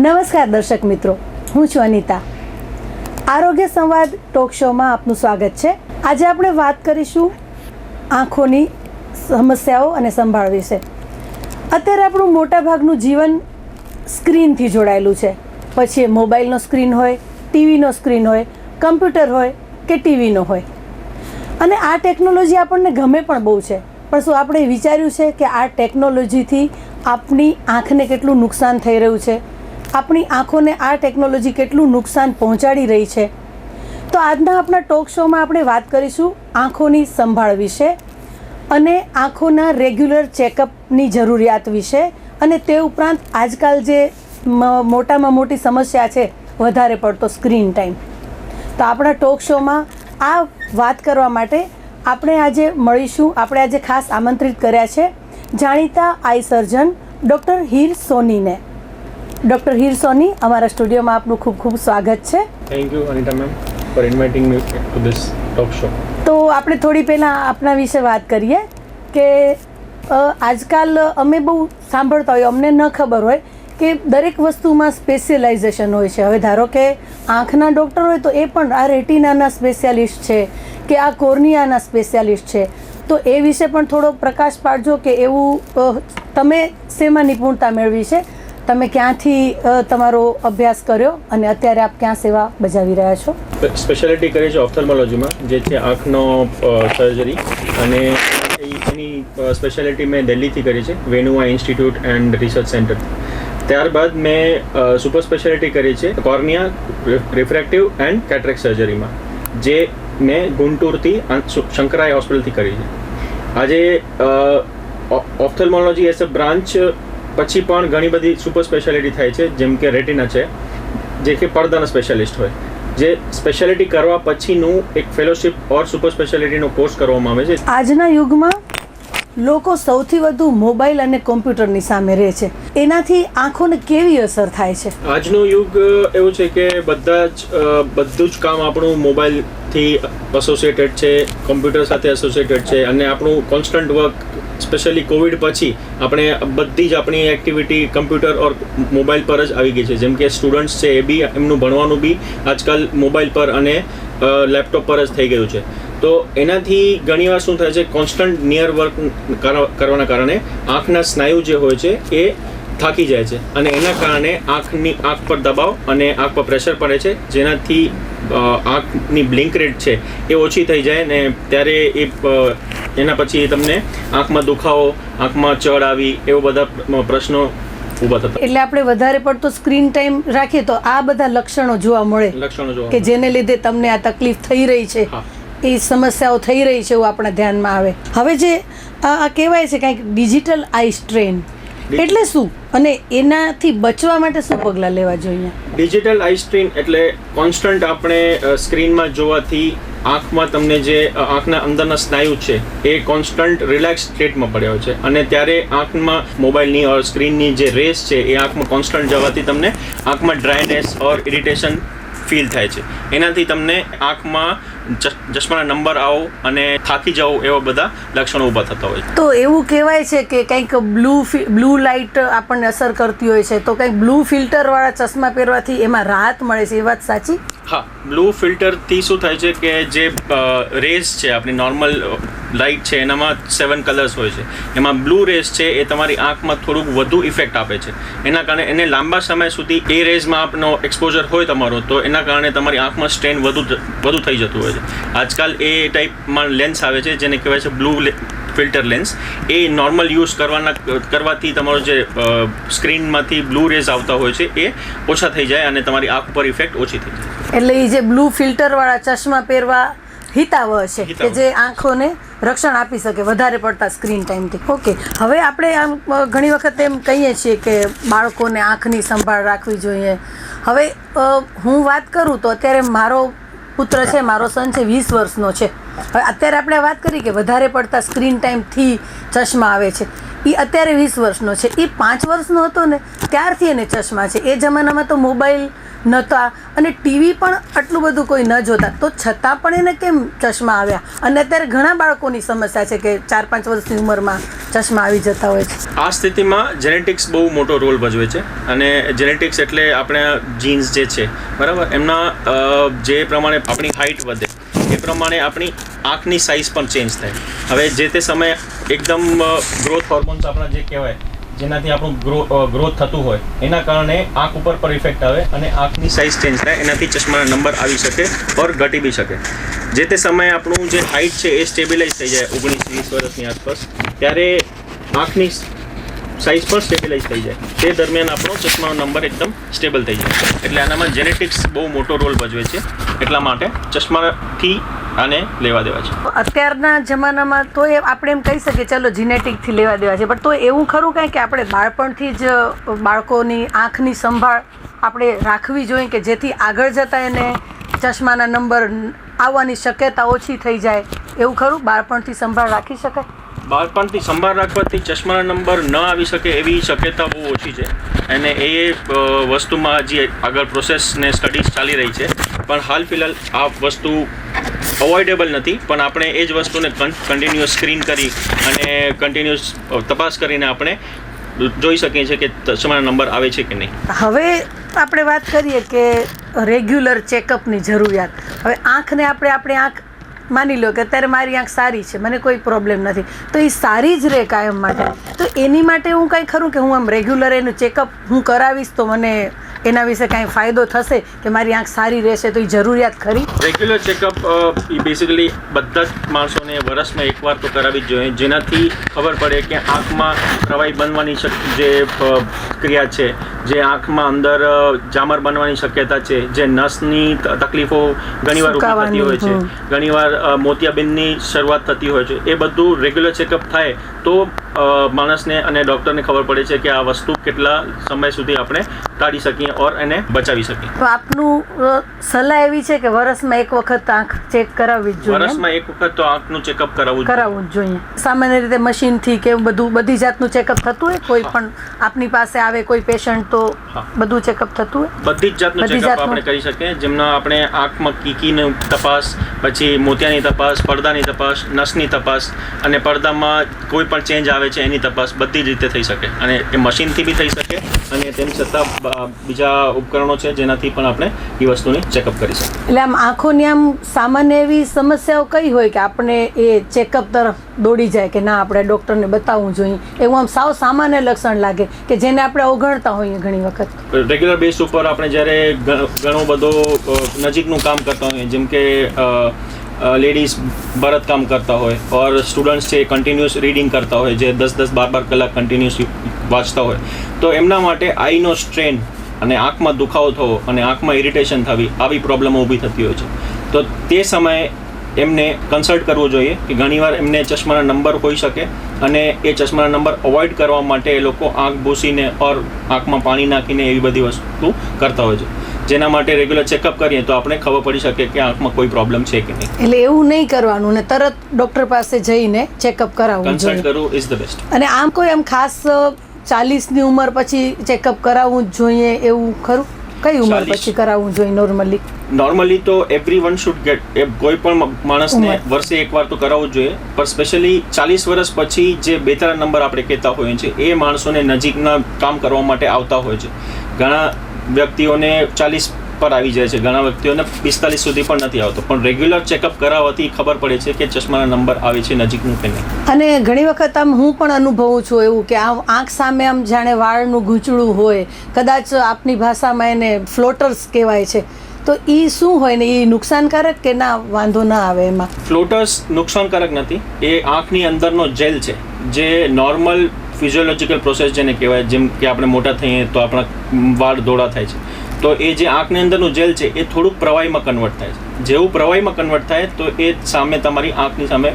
નમસ્કાર દર્શક મિત્રો, હું છું અનિતા. આરોગ્ય સંવાદ ટોક શોમાં આપનું સ્વાગત છે. આજે આપણે વાત કરીશું આંખોની સમસ્યાઓ અને સંભાળ વિશે. અત્યારે આપણું મોટાભાગનું જીવન સ્ક્રીનથી જોડાયેલું છે. પછી એ મોબાઈલનો સ્ક્રીન હોય, ટીવીનો સ્ક્રીન હોય, કમ્પ્યુટર હોય કે ટીવીનો હોય. અને આ ટેકનોલોજી આપણને ગમે પણ બહુ છે. પણ શું આપણે વિચાર્યું છે કે આ ટેકનોલોજીથી આપણી આંખને કેટલું નુકસાન થઈ રહ્યું છે? આપણી આંખોને આ ટેકનોલોજી કેટલું નુકસાન પહોંચાડી રહી છે. તો આજના આપણા ટોક શોમાં આપણે વાત કરીશું આંખોની સંભાળ વિશે અને આંખોના રેગ્યુલર ચેકઅપની જરૂરિયાત વિશે અને તે ઉપરાંત આજકાલ જે મોટામાં મોટી સમસ્યા છે વધારે પડતો સ્ક્રીન ટાઈમ તો આપણા ટોક શોમાં આ વાત કરવા માટે આપણે આજે મળીશું, આપણે આજે ખાસ આમંત્રિત કર્યા છે જાણીતા આઈ સર્જન ડૉક્ટર હીર સોનીને ડૉક્ટર હીર સોની અમારા સ્ટુડિયોમાં આપનું ખૂબ ખૂબ સ્વાગત છે. Thank you Anita ma'am for inviting me to this talk show તો આપણે થોડી પહેલાં આપના વિશે વાત કરીએ કે આજકાલ અમે બહુ સાંભળતા હોઈએ અમને ન ખબર હોય કે દરેક વસ્તુમાં સ્પેશિયલાઇઝેશન હોય છે. હવે ધારો કે આંખના ડૉક્ટર હોય તો એ પણ આ રેટિનાના સ્પેશિયાલિસ્ટ છે કે આ કોર્નિયાના સ્પેશિયાલિસ્ટ છે. તો એ વિશે પણ થોડો પ્રકાશ પાડજો કે એવું તમે શેમાં નિપુણતા મેળવી છે? તમે ક્યાંથી તમારો અભ્યાસ કર્યો અને અત્યારે આપ ક્યાં સેવા બજાવી રહ્યા છો? સ્પેશિયાલિટી કરી છે ઓપ્થલ્મોલોજીમાં જે છે આંખનો સર્જરી અને એની સ્પેશિયાલિટી મેં દિલ્હીથી કરી છે, વેનુઆ ઇન્સ્ટિટ્યૂટ એન્ડ રિસર્ચ સેન્ટર ત્યારબાદ મેં સુપર સ્પેશિયાલિટી કરી છે, કોર્નિયા રિફ્રેક્ટિવ એન્ડ કેટરેક સર્જરીમાં જે મેં ગુંટૂરથી શંકરાય હોસ્પિટલથી કરી છે. આજે ઓપ્થલ્મોલોજી એઝ અ બ્રાન્ચ પછી પણ ઘણી બધી સુપર સ્પેશિયાલિટી થાય છે જેમ કે રેટિના છે જે કે પડદાના સ્પેશિયાલિસ્ટ હોય. જે સ્પેશિયાલિટી કરવા પછીનું એક ફેલોશિપ ઓર સુપર સ્પેશિયાલિટીનો કોર્સ કરવામાં આવે છે. આજના યુગમાં લોકો સૌથી વધુ મોબાઈલ અને કોમ્પ્યુટરની સામે રહે છે. એનાથી આંખોને કેવી અસર થાય છે? આજનો યુગ એવું છે કે બધા જ બધું જ કામ આપણું મોબાઈલથી એસોસિએટેડ છે કોમ્પ્યુટર સાથે એસોસિએટેડ છે અને આપણું કોન્સ્ટન્ટ વર્ક સ્પેશિયલી કોવિડ પછી, આપણે બધી જ આપણી એક્ટિવિટી કમ્પ્યુટર ઓર મોબાઈલ પર જ આવી ગઈ છે. જેમ કે સ્ટુડન્ટ્સ છે એ બી એમનું ભણવાનું બી આજકાલ મોબાઈલ પર અને લેપટોપ પર જ થઈ ગયું છે. તો એનાથી ઘણીવાર શું થાય છે કોન્સ્ટન્ટ નિયર વર્ક કરવાના કારણે આંખના સ્નાયુ જે હોય છે એ થાકી જાય છે. અને એના કારણે આંખની, આંખ પર દબાવ અને આંખ પર પ્રેશર પડે છે. જેનાથી આંખની બ્લિંક રેટ છે એ ઓછી થઈ જાય ને ત્યારે એ એના પછી તમને આંખમાં દુખાવો આંખમાં ચડ આવી એવો બધા પ્રશ્નો ઊભા થતા. એટલે આપણે વધારે પડતો સ્ક્રીન ટાઈમ રાખીએ તો આ બધા લક્ષણો જોવા મળે લક્ષણો જોવા કે જેને લીધે તમને આ તકલીફ થઈ રહી છે. એ સમસ્યાઓ થઈ રહી છે એવું આપણા ધ્યાનમાં આવે. હવે જે આ આ કહેવાય છે કંઈક ડિજિટલ આઈ સ્ટ્રેન. એટલે શું? અને એનાથી બચવા માટે શું પગલાં લેવા જોઈએ? ડિજિટલ આઈ એટલે કોન્સ્ટન્ટ આપણે સ્ક્રીનમાં જોવાથી આંખમાં તમને જે આંખના અંદરના સ્નાયુ છે એ કોન્સ્ટન્ટ રિલેક્સ સ્ટેટમાં પડ્યા હોય છે. અને ત્યારે આંખમાં મોબાઈલની ઓર સ્ક્રીનની જે રેસ છે એ આંખમાં કોન્સ્ટન્ટ જવાથી તમને આંખમાં ડ્રાયનેસ ઓર ઇરિટેશન ફીલ થાય છે. એનાથી તમને આંખમાં ચશ- ચશ્માના નંબર આવો અને થાકી જાઓ એવા બધા લક્ષણો ઊભા થતા હોય તો એવું કહેવાય છે કે કંઈક બ્લુ બ્લુ લાઇટ આપણને અસર કરતી હોય છે. તો કંઈક બ્લુ ફિલ્ટરવાળા ચશ્મા પહેરવાથી એમાં રાહત મળે છે. એ વાત સાચી? હા બ્લુ ફિલ્ટરથી શું થાય છે કે જે રેસ છે, આપણી નોર્મલ લાઇટ છે, એનામાં સેવન કલર્સ હોય છે. એમાં બ્લુ રેસ છે, એ તમારી આંખમાં થોડુંક વધુ ઇફેક્ટ આપે છે. એના કારણે એને લાંબા સમય સુધી એ રેઝમાં આપનો એક્સપોઝર હોય તમારો, તો એના કારણે તમારી આંખમાં સ્ટ્રેન વધુ વધુ થઈ જતું હોય છે. આજકાલ એ ટાઈપમાં લેન્સ આવે છે, જેને કહેવાય છે બ્લુ ફિલ્ટર લેન્સ. એ નોર્મલ યુઝ કરવાના કરવાથી તમારો જે સ્ક્રીનમાંથી બ્લુ રેઝ આવતા હોય છે એ ઓછા થઈ જાય અને તમારી આંખ ઉપર ઇફેક્ટ ઓછી થઈ જાય. એટલે એ જે બ્લુ ફિલ્ટરવાળા ચશ્મા પહેરવા હિતાવહ છે કે જે આંખોને રક્ષણ આપી શકે વધારે પડતા સ્ક્રીન ટાઈમથી ઓકે હવે આપણે આમ ઘણી વખત એમ કહીએ છીએ કે બાળકોને આંખની સંભાળ રાખવી જોઈએ. હવે હું વાત કરું તો અત્યારે મારો પુત્ર છે, મારો સન છે, વીસ વર્ષનો છે. હવે અત્યારે આપણે વાત કરી કે વધારે પડતા સ્ક્રીન ટાઈમથી ચશ્મા આવે છે. એ અત્યારે વીસ વર્ષનો છે. એ પાંચ વર્ષનો હતો ને, ત્યારથી એને ચશ્મા છે. એ જમાનામાં તો મોબાઈલ નહોતા અને ટીવી પણ આટલું બધું કોઈ ન જોતા. તો છતાં પણ એને કેમ ચશ્મા આવ્યા? અને અત્યારે ઘણા બાળકોની સમસ્યા છે કે ચાર પાંચ વર્ષની ઉંમરમાં ચશ્મા આવી જતા હોય છે. આ સ્થિતિમાં જેનેટિક્સ બહુ મોટો રોલ ભજવે છે. અને જેનેટિક્સ એટલે આપણે જીન્સ જે છે, બરાબર? એમના જે પ્રમાણે આપણી હાઇટ વધે, એ પ્રમાણે આપણી આંખની સાઇઝ પણ ચેન્જ થાય. હવે જે તે સમયે એકદમ ગ્રોથ હોર્મોન્સ આપણા જે કહેવાય જેનાથી આપણું ગ્રો ગ્રોથ થતું હોય. એના કારણે આંખ ઉપર પર ઇફેક્ટ આવે અને આંખની સાઇઝ ચેન્જ થાય, એનાથી ચશ્માના નંબર આવી શકે ઓર ઘટી બી શકે. જે તે સમયે આપણું જે હાઇટ છે એ સ્ટેબિલાઇઝ થઈ જાય ઓગણીસ વીસ વર્ષની આસપાસ, ત્યારે આંખની સાઇઝ પણ સ્ટેબિલાઇઝ થઈ જાય. તે દરમિયાન આપણો ચશ્માનો નંબર એકદમ સ્ટેબલ થઈ જાય. એટલે આનામાં જેનેટિક્સ બહુ મોટો રોલ ભજવે છે એટલા માટે ચશ્માથી આને લેવા દેવા છે. અત્યારના જમાનામાં તો એ આપણે એમ કહી શકીએ ચલો જીનેટિકથી લેવા દેવા છે. પણ તો એવું ખરું કાંઈ કે આપણે બાળપણથી જ બાળકોની આંખની સંભાળ આપણે રાખવી જોઈએ કે જેથી આગળ જતાં એને ચશ્માના નંબર આવવાની શક્યતા ઓછી થઈ જાય? એવું ખરું? બાળપણથી સંભાળ રાખી શકાય? બાળપણથી સંભાળ રાખવાથી ચશ્માના નંબર ન આવી શકે એવી શક્યતા બહુ ઓછી છે. અને એ વસ્તુમાં હજી આગળ પ્રોસેસને સ્ટડીઝ ચાલી રહી છે. પણ હાલ ફિલહાલ આ વસ્તુ અવોઇડેબલ નથી, પણ આપણે એ જ વસ્તુને કન્ટિન્યુઅસ સ્ક્રીન કરી અને કન્ટિન્યુઅસ તપાસ કરીને આપણે જોઈ શકીએ છીએ કે ચશ્માના નંબર આવે છે કે નહીં. હવે આપણે વાત કરીએ કે રેગ્યુલર ચેકઅપની જરૂરિયાત. હવે આંખને આપણે આપણી આંખ માની લો કે અત્યારે મારી આંખ સારી છે, મને કોઈ પ્રોબ્લેમ નથી. તો એ સારી જ રહે કાયમ માટે. તો એની માટે હું કાંઈ ખરું કે હું આમ રેગ્યુલર એનું ચેકઅપ હું કરાવીશ તો મને એના વિશે કાંઈ ફાયદો થશે કે મારી આંખ સારી રહેશે તો એ જરૂરિયાત ખરી? રેગ્યુલર ચેકઅપ એ બેસિકલી બધા જ માણસોને વર્ષમાં એકવાર તો કરાવી જ જોઈએ. જેનાથી ખબર પડે કે આંખમાં પ્રવાહી બનવાની જે ક્રિયા છે જે આંખમાં અંદર જામર બનવાની શક્યતા છે જે નસની તકલીફો ઘણીવાર ઊભી થતી હોય છે. ઘણીવાર મોતિયાબિંદની શરૂઆત થતી હોય છે. એ બધું રેગ્યુલર ચેકઅપ થાય તો માણસને અને ડૉક્ટરને ખબર પડે છે કે આ વસ્તુ કેટલા સમય સુધી આપણે ટાળી શકીએ ઓર એને બચાવી શકીએ. તો આપનું સલાહ એવી છે કે વર્ષમાં એક વખત આંખ ચેક કરાવવી જ જોઈએ? વર્ષમાં એક વખત તો આંખનું ચેકઅપ કરાવવું કરાવવું જ જોઈએ. સામાન્ય રીતે મશીનથી કે બધું બધી જાતનું ચેકઅપ થતું હોય કોઈ પણ આપની પાસે આવે કોઈ પેશન્ટ તો. બધું ચેકઅપ થતું બધી જ જાતનું ચેકઅપ આપણે કરી શકીએ. જેમના આપણે આંખમાં કીકીની તપાસ પછી મોતિયાની તપાસ પડદાની તપાસ નસની તપાસ અને પડદામાં કોઈ પણ ચેન્જ આવે છે એની તપાસ બધી જ રીતે થઈ શકે. અને એ મશીનથી બી થઈ શકે અને તેમ છતાં બીજા ઉપકરણો છે જેનાથી પણ આપણે એ વસ્તુની ચેકઅપ કરી શકીએ. એટલે આમ આંખોની આમ સામાન્ય એવી સમસ્યાઓ કઈ હોય કે આપણે એ ચેકઅપ તરફ દોડી જાય કે ના આપણે ડૉક્ટરને બતાવવું જોઈએ? એવું આમ સાવ સામાન્ય લક્ષણ લાગે કે જેને આપણે અવગણતા હોઈએ ઘણી વખત. રેગ્યુલર બેઝ ઉપર આપણે જ્યારે ઘણો બધો નજીકનું કામ કરતા હોઈએ, જેમ કે લેડીઝ ભરતકામ કરતા હોય ઓર સ્ટુડન્ટ્સ છે કન્ટિન્યુઅસ રીડિંગ કરતા હોય, જે દસ દસ, બાર બાર કલાક કન્ટિન્યુઅસ વાંચતા હોય, તો એમના માટે આઈનો સ્ટ્રેન અને આંખમાં દુખાવો થવો અને આંખમાં ઇરિટેશન થવી આવી પ્રોબ્લેમો ઊભી થતી હોય છે. તો તે સમયે એમને કન્સલ્ટ કરવું જોઈએ કે ઘણીવાર એમને ચશ્માના નંબર હોઈ શકે અને એ ચશ્માના નંબર અવોઇડ કરવા માટે એ લોકો આંખ ભૂસીને ઓર આંખમાં પાણી નાખીને એવી બધી વસ્તુ કરતા હોય છે. જેના માટે રેગ્યુલર ચેકઅપ કરીએ તો આપણે ખબર પડી શકે કે આંખમાં કોઈ પ્રોબ્લેમ છે કે નહીં. એટલે એવું નહીં કરવાનું ને તરત ડૉક્ટર પાસે જઈને ચેકઅપ કરાવવું કન્સલ્ટ કરવું ઇઝ ધ બેસ્ટ અને આમ કોઈ આમ ખાસ ચાલીસની ઉંમર પછી ચેકઅપ કરાવવું જ જોઈએ એવું ખરું? કઈ ઉંમર પછી કરાવવું જોઈએ નોર્મલી નોર્મલી તો એવરી વન શુડ ગેટ એ કોઈ પણ માણસને વર્ષે એકવાર તો કરાવવું જોઈએ. પણ સ્પેશિયલી ચાલીસ વર્ષ પછી જે બે ત્રણ નંબર આપણે કહેતા હોઈએ છીએ એ માણસોને નજીકના કામ કરવા માટે આવતા હોય છે. ઘણા વ્યક્તિઓને ચાલીસ પર આવી જાય છે. ઘણા વ્યક્તિઓને પિસ્તાલીસ સુધી પણ નથી આવતો. પણ રેગ્યુલર ચેકઅપ કરાવવાથી ખબર પડે છે કે ચશ્માના નંબર આવે છે નજીકનું કે નહીં. અને ઘણી વખત આમ હું પણ અનુભવું છું એવું કે આ આંખ સામે આમ જાણે વાળનું ગૂંચળું હોય કદાચ આપની ભાષામાં એને ફ્લોટર્સ કહેવાય છે. તો એ શું હોય ને એ નુકસાનકારક કે ના વાંધો ના આવે એમાં? ફ્લોટર્સ નુકસાનકારક નથી. એ આંખની અંદરનો જેલ છે જે નોર્મલ ફિઝિયોલોજીકલ પ્રોસેસ જેને કહેવાય જેમ કે આપણે મોટા થઈએ તો આપણા વાળ ધોળા થાય છે. તો એ જે આંખની અંદરનું જેલ છે એ થોડુંક પ્રવાહીમાં કન્વર્ટ થાય છે. જેવું પ્રવાહીમાં કન્વર્ટ થાય તો એ સામે તમારી આંખની સામે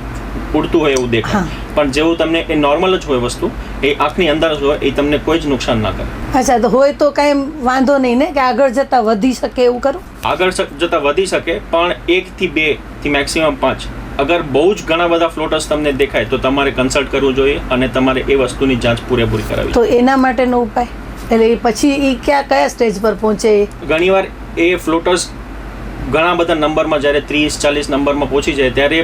ઉડતું હોય એવું દેખાય. પણ જેવું તમને એ નોર્મલ જ હોય વસ્તુ એ આંખની અંદર જ હોય એ તમને કોઈ જ નુકસાન ના કરે. અચ્છા તો હોય તો કાંઈ વાંધો નહીં ને કે આગળ જતાં વધી શકે એવું કરો આગળ જતા વધી શકે પણ એકથી બેથી મેક્સિમમ પાંચ. અગર બહુ જ ઘણા બધા ફ્લોટર્સ તમને દેખાય તો તમારે કન્સલ્ટ કરવું જોઈએ અને તમારે એ વસ્તુની જાંચ પૂરેપૂરી કરાવી તો એના માટેનો ઉપાય? એટલે પછી એ ક્યાં કયા સ્ટેજ પર પહોંચે? ઘણીવાર એ ફ્લોટર્સ ઘણા બધા નંબરમાં જ્યારે ત્રીસ ચાલીસ નંબરમાં પહોંચી જાય ત્યારે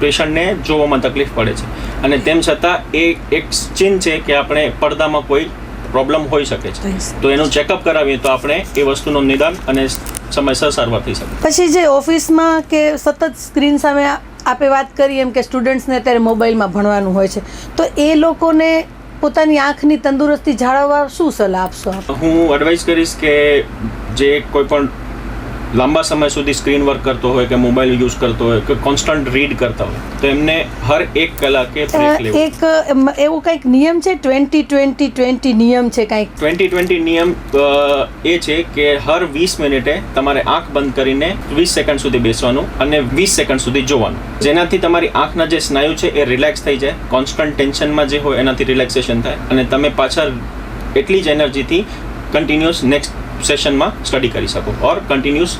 પેશન્ટને જોવામાં તકલીફ પડે છે. અને તેમ છતાં એ એક ચિહ્ન છે કે આપણે પડદામાં કોઈ પ્રોબ્લેમ હોઈ શકે છે. તો એનું ચેકઅપ કરાવીએ તો આપણે એ વસ્તુનું નિદાન અને સમયસર સારવાર થઈ શકે. પછી જે ઓફિસમાં કે સતત સ્ક્રીન સામે આપે વાત કરીએ એમ કે સ્ટુડન્ટ્સને અત્યારે મોબાઈલમાં ભણવાનું હોય છે તો એ લોકોને પોતાની આંખની તંદુરસ્તી જાળવવા શું સલાહ આપશો આપ? હું એડવાઇસ કરીશ કે જે કોઈ પણ લાંબા સમય સુધી સ્ક્રીન વર્ક કરતો હોય કે મોબાઈલ યુઝ કરતો હોય કે કોન્સ્ટન્ટ રીડ કરતા હોય તો એમને હર એક કલાકે બ્રેક લેવું. એક એવું કંઈક નિયમ છે? ટ્વેન્ટી ટ્વેન્ટી ટ્વેન્ટી નિયમ છે કંઈક? ટ્વેન્ટી ટ્વેન્ટી નિયમ એ છે કે હર વીસ મિનિટે તમારે આંખ બંધ કરીને વીસ સેકન્ડ સુધી બેસવાનું અને વીસ સેકન્ડ સુધી જોવાનું. જેનાથી તમારી આંખના જે સ્નાયુ છે એ રિલેક્સ થઈ જાય કોન્સ્ટન્ટ ટેન્શનમાં જે હોય એનાથી રિલેક્સેશન થાય અને તમે પાછા એટલી જ એનર્જીથી કન્ટિન્યુઅસ નેક્સ્ટ સેશનમાં સ્ટડી કરી શકો. ઓર કન્ટિન્યુઅસ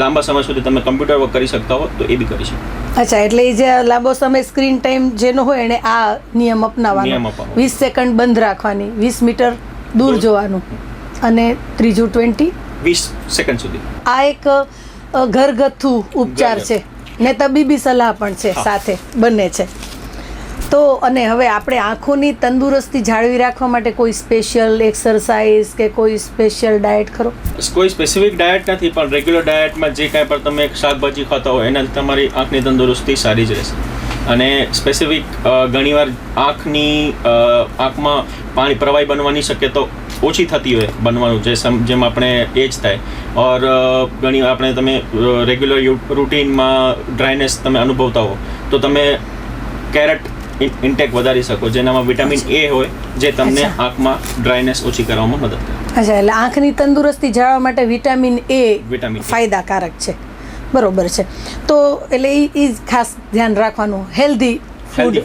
લાંબા સમય સુધી તમે કમ્પ્યુટર વર્ક કરી શકતા હો તો એ બી કરી શકો. અચ્છા એટલે એ જે લાંબો સમય સ્ક્રીન ટાઈમ જેનો હોય એને આ નિયમ અપનાવવાનો. વીસ સેકન્ડ બંધ રાખવાની. વીસ મીટર દૂર. જોવાનું. અને ત્રીજું ટ્વેન્ટી વીસ સેકન્ડ સુધી. આ એક ઘરગથ્થુ ઉપચાર છે. ને તબીબી સલાહ પણ છે સાથે બંને છે. તો અને હવે આપણે આંખોની તંદુરસ્તી જાળવી રાખવા માટે કોઈ સ્પેશિયલ એક્સરસાઇઝ કે કોઈ સ્પેશિયલ ડાયટ ખરો? કોઈ સ્પેસિફિક ડાયટ નથી, પણ રેગ્યુલર ડાયટમાં જે કાંઈ પણ તમે શાકભાજી ખાતા હોય એનાથી તમારી આંખની તંદુરસ્તી સારી જ રહેશે. અને સ્પેસિફિક ઘણીવાર આંખની આંખમાં પાણી પ્રવાહી બનવાની શક્યતા ઓછી થતી હોય બનવાનું, જે જેમ આપણે એજ થાય. ઓર ઘણી આપણે તમે રેગ્યુલર રૂટીનમાં ડ્રાયનેસ તમે અનુભવતા હો, તો તમે કેરેટ ઇન્ટેક વધારી શકો. જેનામાં વિટામિન એ હોય જે તમને આંખમાં ડ્રાયનેસ ઓછી કરવામાં મદદ કરે. અચ્છા એટલે આંખની તંદુરસ્તી જાળવવા માટે વિટામિન એ વિટામિન ફાયદાકારક છે. બરોબર છે. તો એટલે એ ખાસ ધ્યાન રાખવાનું. હેલ્ધી ફૂડ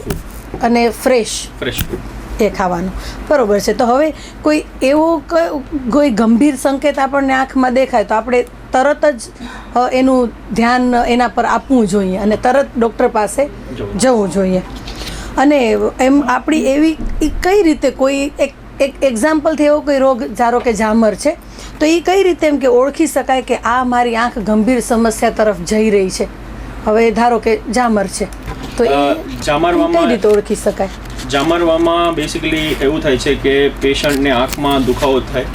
અને ફ્રેશ ફ્રેશ ફૂડ એ ખાવાનું. બરોબર છે. તો હવે કોઈ એવો કોઈ ગંભીર સંકેત આપણને આંખમાં દેખાય તો આપણે તરત જ એનું ધ્યાન એના પર આપવું જોઈએ અને તરત ડૉક્ટર પાસે. જવું જોઈએ. અને એમ આપણી એવી કઈ રીતે કોઈ એક એક એક્ઝામ્પલથી એવો કોઈ રોગ ધારો કે ઝામર છે તો એ કઈ રીતે એમ કે ઓળખી શકાય કે આ મારી આંખ ગંભીર સમસ્યા તરફ જઈ રહી છે? હવે ધારો કે ઝામર છે તો એ કઈ રીતે ઓળખી શકાય? જામરવામાં બેસિકલી એવું થાય છે કે પેશન્ટને આંખમાં દુખાવો થાય.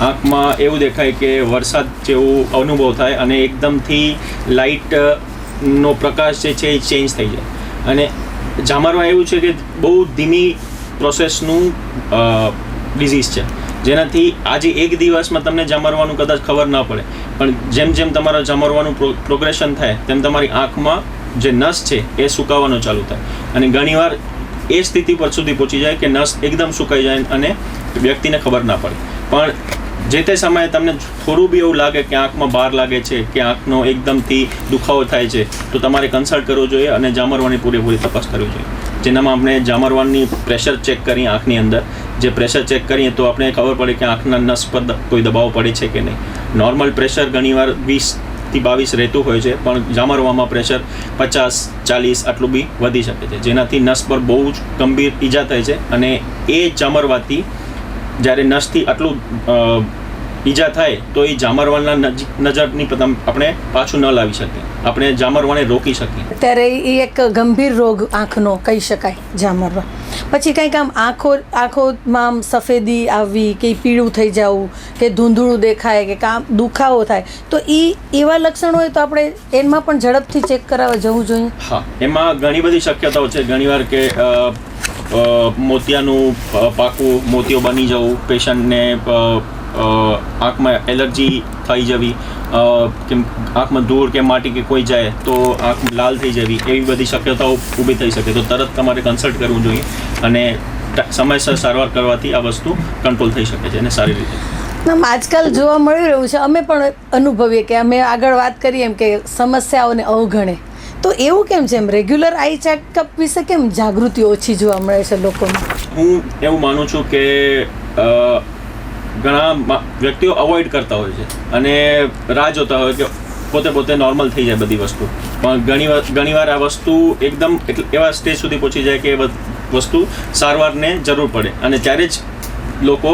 આંખમાં એવું દેખાય કે વરસાદ જેવું અનુભવ થાય અને એકદમથી લાઇટનો પ્રકાશ જે છે એ ચેન્જ થઈ જાય. અને જામરમાં એવું છે કે બહુ ધીમી પ્રોસેસનું ડિઝીઝ છે. જેનાથી આજે એક દિવસમાં તમને જમરવાનું કદાચ ખબર ના પડે. પણ જેમ જેમ તમારા જામરવાનું પ્રોગ્રેશન થાય, તેમ તમારી આંખમાં જે નસ છે, એ સુકાવાનું ચાલુ થાય. અને ઘણીવાર એ સ્થિતિ પર સુધી પહોંચી જાય કે નસ એકદમ સુકાઈ જાય અને વ્યક્તિને ખબર ના પડે. પણ જે તે સમયે તમને થોડું બી એવું લાગે કે આંખમાં બાર લાગે છે, કે આંખનો એકદમથી દુખાવો થાય છે, તો તમારે કન્સલ્ટ કરવો જોઈએ અને જામરવાની પૂરેપૂરી તપાસ કરવી જોઈએ. જેનામાં આપણે જામરવાનની પ્રેશર ચેક કરીએ આંખની અંદર. જે પ્રેશર ચેક કરીએ તો આપણે ખબર પડે કે આંખના નસ પર કોઈ દબાવ પડે છે કે નહીં. નોર્મલ પ્રેશર ઘણીવાર વીસથી બાવીસ રહેતું હોય છે, પણ જામરવામાં પ્રેશર પચાસ, ચાલીસ આટલું બી વધી શકે છે. જેનાથી નસ પર બહુ જ ગંભીર ઈજા થાય છે અને એ જામરવાથી જ્યારે નસથી આટલું ઈજા થાય તો એ જામરવાના નજી- નજરની પ્રથમ આપણે પાછું ન લાવી શકીએ. આપણે જામરવાને રોકી શકીએ. ત્યારે એ એક ગંભીર રોગ આંખનો કહી શકાય જામરવા. પછી કંઈક આમ આંખો આંખોમાં આમ સફેદી આવવી કે પીળું થઈ જવું કે ધૂંધળું દેખાય કે કામ દુખાવો થાય તો એ એવા લક્ષણો હોય તો આપણે એમાં પણ ઝડપથી ચેક કરાવવા જવું જોઈએ. હા એમાં ઘણી બધી શક્યતાઓ છે. ઘણીવાર કે મોતિયાનું પાકું મોતિયો બની જવું પેશન્ટને આંખમાં એલર્જી થઈ જવી કેમ આંખમાં ધૂળ કે માટી કે કોઈ જાય તો આંખ લાલ થઈ જવી એવી બધી શક્યતાઓ ઊભી થઈ શકે. તો તરત તમારે કન્સલ્ટ કરવું જોઈએ અને સમયસર સારવાર કરવાથી આ વસ્તુ કંટ્રોલ થઈ શકે છે અને સારી રીતે. આમ આજકાલ જોવા મળી રહ્યું છે. અમે પણ અનુભવીએ કે અમે આગળ વાત કરીએ એમ કે સમસ્યાઓને અવગણે. તો એવું કેમ છે? એમ રેગ્યુલર આઈ ચેકઅપ વિશે કેમ જાગૃતિ ઓછી જોવા મળે છે લોકોમાં? હું એવું માનું છું કે ઘણા વ્યક્તિઓ અવોઇડ કરતા હોય છે. અને રાહ જોતા હોય કે પોતે પોતે નોર્મલ થઈ જાય બધી વસ્તુ. પણ ઘણી વાર ઘણીવાર આ વસ્તુ એકદમ એવા સ્ટેજ સુધી પહોંચી જાય કે એ વસ્તુ સારવારને જરૂર પડે. અને ત્યારે જ લોકો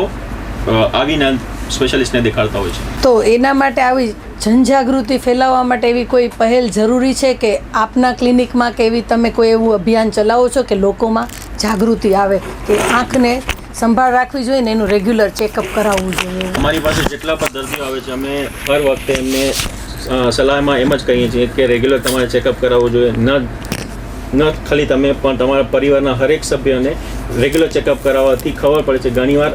આવીને સ્પેશિયાલિસ્ટને દેખાડતા હોય છે. તો એના માટે આવી જનજાગૃતિ ફેલાવવા માટે એવી કોઈ પહેલ જરૂરી છે કે આપના ક્લિનિકમાં કે એવી તમે કોઈ એવું અભિયાન ચલાવો છો કે લોકોમાં જાગૃતિ આવે, કે આંખને સંભાળ રાખવી જોઈએ ને એનું રેગ્યુલર ચેકઅપ કરાવવું જોઈએ. અમારી પાસે જેટલા પણ દર્દીઓ આવે છે અમે હર વખતે એમને સલાહમાં એમ જ કહીએ છીએ કે રેગ્યુલર તમારે ચેકઅપ કરાવવું જોઈએ. ન ન ખાલી તમે પણ તમારા પરિવારના હરેક સભ્યોને રેગ્યુલર ચેકઅપ કરાવવાથી ખબર પડે છે. ઘણીવાર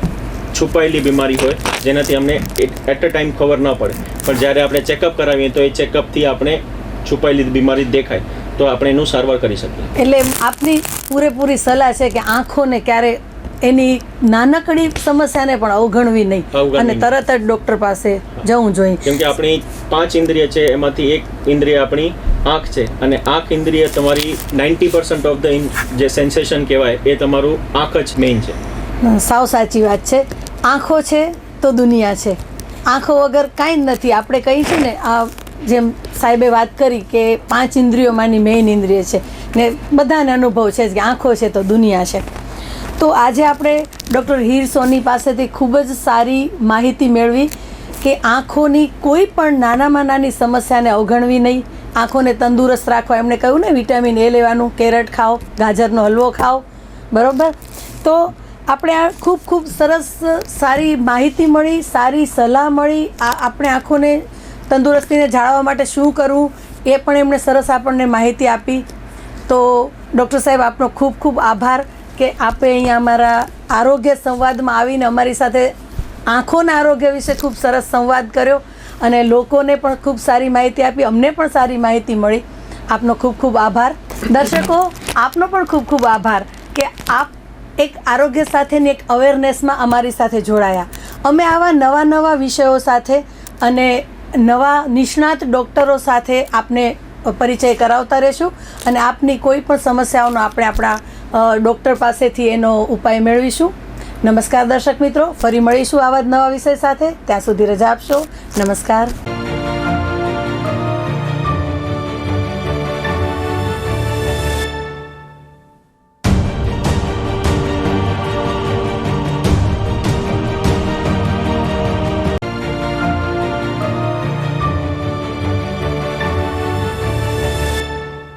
છુપાયેલી બીમારી હોય જેનાથી અમને એટ અ ટાઈમ ખબર ન પડે. પણ જ્યારે આપણે ચેકઅપ કરાવીએ તો એ ચેકઅપથી આપણે છુપાયેલી બીમારી દેખાય. તો આપણે એનું સારવાર કરી શકીએ. એટલે આપની પૂરેપૂરી સલાહ છે કે આંખોને ક્યારે એની નાનકડી સમસ્યાને પણ અવગણવી નહીં. અને તરત જ ડૉક્ટર પાસે જવું જોઈએ. કેમ કે આપણી પાંચ ઇન્દ્રિય છે એમાંથી એક ઇન્દ્રિય આપણી આંખ છે. અને આંખ ઇન્દ્રિય તમારી નાઇન્ટી પર્સન્ટ ઓફ ધ જે સેન્સેશન કહેવાય એ તમારું આંખ જ મેઇન છે. સાવ સાચી વાત છે. આંખો છે તો દુનિયા છે. આંખો વગર કાંઈ જ નથી. આપણે કહી છે ને આ જેમ સાહેબે વાત કરી કે પાંચ ઇન્દ્રિયોમાંની મેઇન ઇન્દ્રિય છે. ને બધાને અનુભવ છે કે આંખો છે તો દુનિયા છે. તો આજે આપણે ડૉક્ટર હીર સોની પાસેથી ખૂબ જ સારી માહિતી મેળવી કે આંખોની કોઈ પણ નાનામાં નાની સમસ્યાને અવગણવી નહીં. આંખોને તંદુરસ્ત રાખવા એમણે કહ્યું ને, વિટામિન એ લેવાનું, કેરટ ખાઓ, ગાજરનો હલવો ખાઓ. બરાબર? તો આપણે આ ખૂબ ખૂબ સરસ સારી માહિતી મળી, સારી સલાહ મળી, આ આપણે આંખોને તંદુરસ્તીને જાળવવા માટે શું કરવું, એ પણ એમણે સરસ આપણને માહિતી આપી. તો ડૉક્ટર સાહેબ આપનો ખૂબ ખૂબ આભાર. કે આપે અહીંયા અમારા આરોગ્ય સંવાદમાં આવીને અમારી સાથે આંખોના આરોગ્ય વિશે ખૂબ સરસ સંવાદ કર્યો અને લોકોને પણ ખૂબ સારી માહિતી આપી, અમને પણ સારી માહિતી મળી. આપનો ખૂબ ખૂબ આભાર. દર્શકો, આપનો પણ ખૂબ ખૂબ આભાર કે આપ એક આરોગ્ય સાથેની એક અવેરનેસમાં અમારી સાથે જોડાયા. અમે આવા નવા નવા વિષયો સાથે અને નવા નિષ્ણાત ડૉક્ટરો સાથે આપને પરિચય કરાવતા રહીશું અને આપની કોઈ પણ સમસ્યાઓનો આપણે આપણા ડૉક્ટર પાસેથી એનો ઉપાય મેળવીશું. નમસ્કાર દર્શક મિત્રો, ફરી મળીશું આવા જ નવા વિષય સાથે. ત્યાં સુધી રજા આપશો. નમસ્કાર.